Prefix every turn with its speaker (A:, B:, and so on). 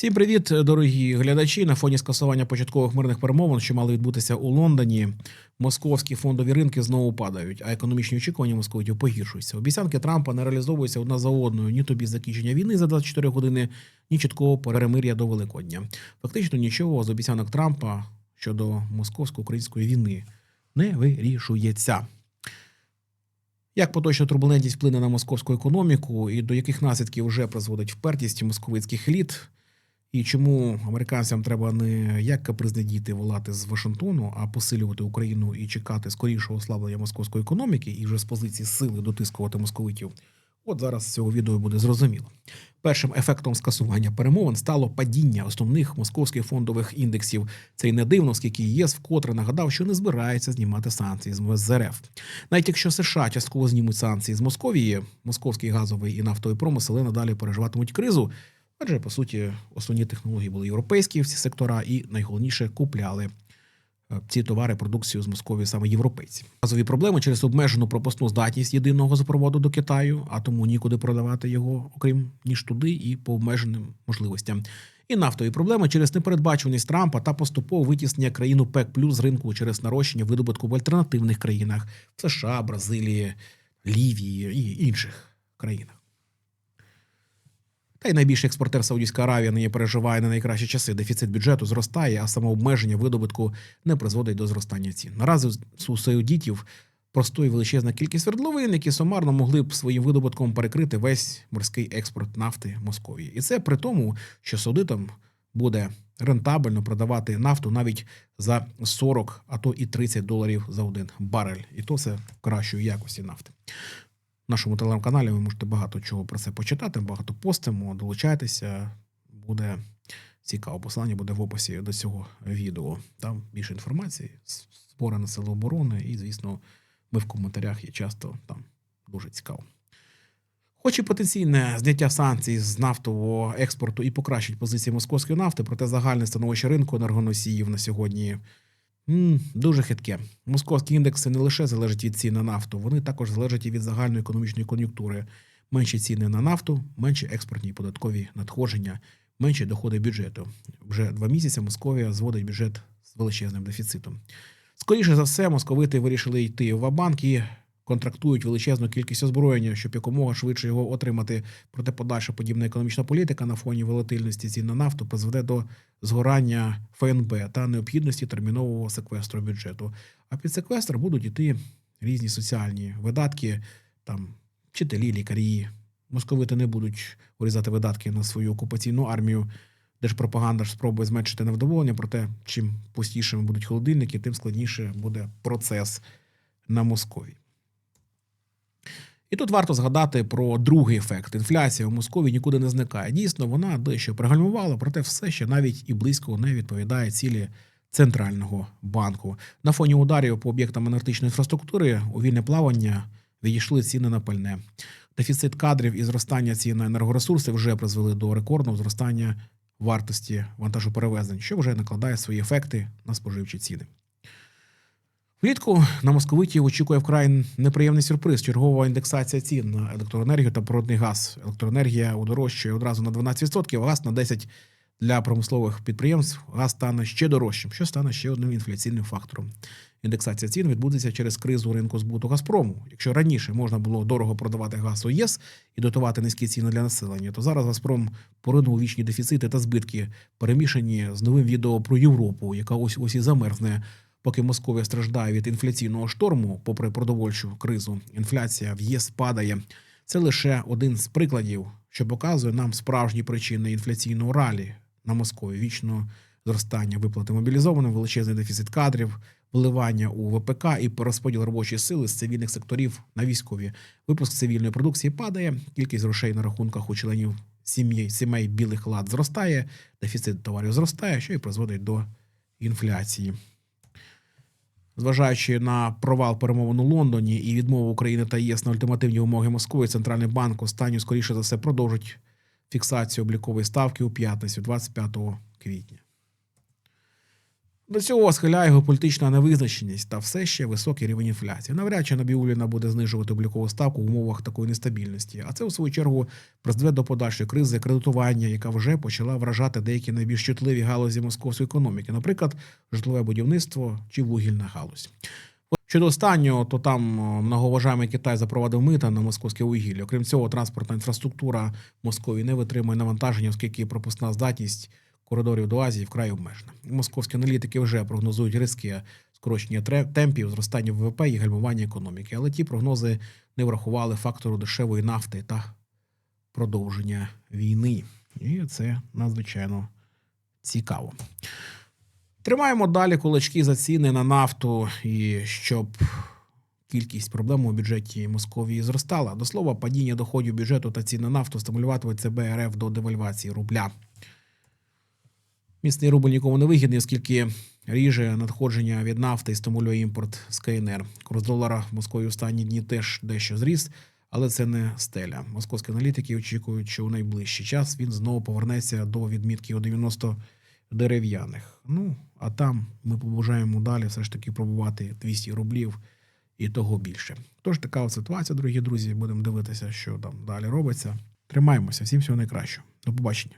A: Всім привіт, дорогі глядачі. На фоні скасування початкових мирних перемовин, що мали відбутися у Лондоні, московські фондові ринки знову падають, а економічні очікування московитів погіршуються. Обіцянки Трампа не реалізовуються одна за одною. Ні тобі закінчення війни за 24 години, ні чіткого перемир'я до Великодня. Фактично нічого з обіцянок Трампа щодо московсько-української війни не вирішується. Як поточна турбулентність вплине на московську економіку і до яких наслідків вже призводить впертість московицьких еліт? І чому американцям треба не як капризні діти волати з Вашингтону, а посилювати Україну і чекати скорішого ослаблення московської економіки і вже з позиції сили дотискувати московитів? От зараз цього відео буде зрозуміло. Першим ефектом скасування перемовин стало падіння основних московських фондових індексів. Це й не дивно, оскільки ЄС вкотре нагадав, що не збирається знімати санкції з МЗРФ. Навіть якщо США частково знімуть санкції з Московії, московський газовий і нафтовий промисел надалі переживатимуть кризу. Адже по суті основні технології були європейські всі сектора, і найголовніше купляли е, ці товари, продукцію з Московії саме європейці. Газові проблеми через обмежену пропускну здатність єдиного газопроводу до Китаю, а тому нікуди продавати його, окрім ніж туди, і по обмеженим можливостям. І нафтові проблеми через непередбачуваність Трампа та поступове витіснення країну ПЕК плюс з ринку через нарощення видобутку в альтернативних країнах в США, Бразилії, Лівії і інших країнах. Та й найбільший експортер Саудівська Аравія нині переживає на найкращі часи. Дефіцит бюджету зростає, а самообмеження видобутку не призводить до зростання цін. Наразі у саудітів простоє величезна кількість свердловин, які сумарно могли б своїм видобутком перекрити весь морський експорт нафти Московії. І це при тому, що саудитам буде рентабельно продавати нафту навіть за 40, а то і 30 доларів за один барель. І то це кращої якості нафти. Нашому телеграм-каналі ви можете багато чого про це почитати, багато постимо, долучайтеся, буде цікаво. Посилання буде в описі до цього відео. Там більше інформації, збори на сили оборони, і, звісно, ми в коментарях є часто там дуже цікаво. Хоч і потенційне зняття санкцій з нафтового експорту і покращить позиції московської нафти, проте загальне становище ринку енергоносіїв на сьогодні Дуже хитке. Московські індекси не лише залежать від цін на нафту, вони також залежать і від загальної економічної кон'юнктури. Менші ціни на нафту, менші експортні податкові надходження, менші доходи бюджету. Вже два місяці Московія зводить бюджет з величезним дефіцитом. Скоріше за все, московити вирішили йти в банк і контрактують величезну кількість озброєння, щоб якомога швидше його отримати. Проте подальша подібна економічна політика на фоні волатильності цін на нафту призведе до згорання ФНБ та необхідності термінового секвестру бюджету. А під секвестр будуть іти різні соціальні видатки, там вчителі, лікарі. Московити не будуть урізати видатки на свою окупаційну армію. Держпропаганда ж спробує зменшити невдоволення, проте чим пустішими будуть холодильники, тим складніше буде процес на Москові. І тут варто згадати про другий ефект. Інфляція у Москові нікуди не зникає. Дійсно, вона дещо пригальмувала, проте все ще навіть і близько не відповідає цілі центрального банку. На фоні ударів по об'єктам енергетичної інфраструктури у вільне плавання відійшли ціни на пальне. Дефіцит кадрів і зростання цін на енергоресурси вже призвели до рекордного зростання вартості вантажоперевезень, що вже накладає свої ефекти на споживчі ціни. Влітку на московитів очікує вкрай неприємний сюрприз. Чергова індексація цін на електроенергію та природний газ. Електроенергія удорожчає одразу на 12%, а газ на 10% для промислових підприємств. Газ стане ще дорожчим, що стане ще одним інфляційним фактором. Індексація цін відбудеться через кризу ринку збуту Газпрому. Якщо раніше можна було дорого продавати газ у ЄС і дотувати низькі ціни для населення, то зараз Газпром поринув вічні дефіцити та збитки, перемішані з новим відео про Європу, яка ось ось і замерзне. Поки Московія страждає від інфляційного шторму, попри продовольчу кризу, інфляція в ЄС падає. Це лише один з прикладів, що показує нам справжні причини інфляційного ралі на Москові. Вічно зростання виплати мобілізованим, величезний дефіцит кадрів, вливання у ВПК і перерозподіл робочої сили з цивільних секторів на військові. Випуск цивільної продукції падає, кількість грошей на рахунках у членів сім'ї сімей білих лад зростає, дефіцит товарів зростає, що і призводить до інфляції. Зважаючи на провал перемовин у Лондоні і відмову України та ЄС на ультимативні вимоги Москви, центральний банк останню скоріше за все продовжить фіксацію облікової ставки у п'ятницю, 25 квітня. До цього схиляє геополітична невизначеність та все ще високий рівень інфляції. Навряд чи Набіуліна буде знижувати облікову ставку в умовах такої нестабільності. А це у свою чергу призведе до подальшої кризи кредитування, яка вже почала вражати деякі найбільш чутливі галузі московської економіки, наприклад, житлове будівництво чи вугільна галузь. Щодо останнього, то там о, многоважаємий Китай запровадив мита на московське вугілля. Окрім цього, транспортна інфраструктура Московії не витримує навантаження, оскільки пропускна здатність коридорів до Азії вкрай обмежена. Московські аналітики вже прогнозують різке скорочення темпів зростання ВВП і гальмування економіки, але ті прогнози не врахували фактору дешевої нафти та продовження війни. І це надзвичайно цікаво. Тримаємо далі кулачки за ціни на нафту і щоб кількість проблем у бюджеті Московії зростала. До слова, падіння доходів бюджету та цін на нафту стимулюватиме ЦБ до девальвації рубля. Міцний рубль нікому не вигідний, оскільки ріже надходження від нафти і стимулює імпорт з КНР. Курс долара в Москві останні дні теж дещо зріс, але це не стеля. Московські аналітики очікують, що у найближчий час він знову повернеться до відмітки у 90 дерев'яних. Ну, а там ми побажаємо далі все ж таки пробувати 200 рублів і того більше. Тож така ситуація, дорогі друзі. Будемо дивитися, що там далі робиться. Тримаємося. Всім всього найкращого. До побачення.